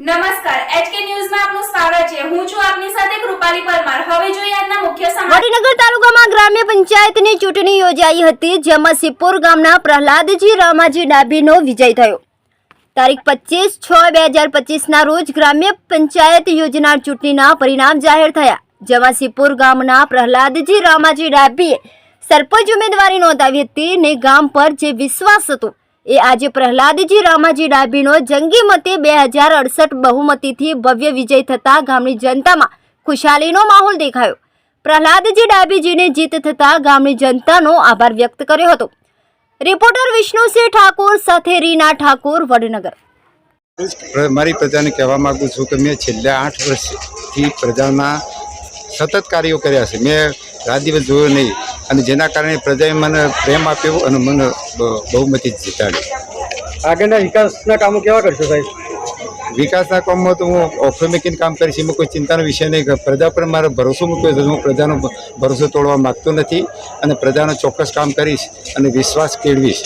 નમસ્કાર, એચકે ન્યૂઝમાં આપનું સ્વાગત છે. હું છું આપની સાથે કૃપાલી પરમાર. હવે જોઈએ આજના મુખ્ય સમાચાર. વડનગર તાલુકામાં ગ્રામ્ય પંચાયતની ચૂંટણી યોજાઈ હતી, જેમાં સિપોર ગામના પ્રહલાદજી રામાજી ડાભીનો વિજય થયો. તારીખ પચીસ છ બે હજાર પચીસના રોજ ગ્રામ્ય પંચાયત યોજનાર ચૂંટણીના પરિણામ જાહેર થયા, જેમાં સિપોર ગામના પ્રહલાદજી રામાજી ડાભીએ સરપંચ ઉમેદવારી નોંધાવી હતી ને ગામ પર જે વિશ્વાસ હતો એ આજે પ્રહલાદજી રામાજી ડાભીનો જંગી મતે બે હજાર અડસઠ બહુમતીથી ભવ્ય વિજય થતા ગામની જનતામાં ખુશાલીનો માહોલ દેખાયો. પ્રહલાદજી ડાભીજીને જીત થતા ગામની જનતાનો આભાર વ્યક્ત કર્યો હતો. રિપોર્ટર વિષ્ણુસિંહ ઠાકોર સાથે રીના ઠાકોર, વડનગર. મારી પ્રજાને કહેવા માગું છું કે મેં છેલ્લા આઠ વર્ષથી પ્રજાના સતત કાર્યો કર્યા છે. મેં રાત દિવસ જોયો નહીં. અને જેના કારણે પ્રજાએ મને પ્રેમ આપ્યો અને મને બહુમતી જીતાડી. આગળના વિકાસના કામો કેવા કરશો સાહેબ? વિકાસના કામમાં તો હું ઓફર મેકીને કામ કરીશ એમાં કોઈ ચિંતાનો વિષય નહીં. પ્રજા પર મારો ભરોસો મૂક્યો છે હું પ્રજાનો ભરોસો તોડવા માગતો નથી અને પ્રજાનો ચોક્કસ કામ કરીશ અને વિશ્વાસ કેળવીશ.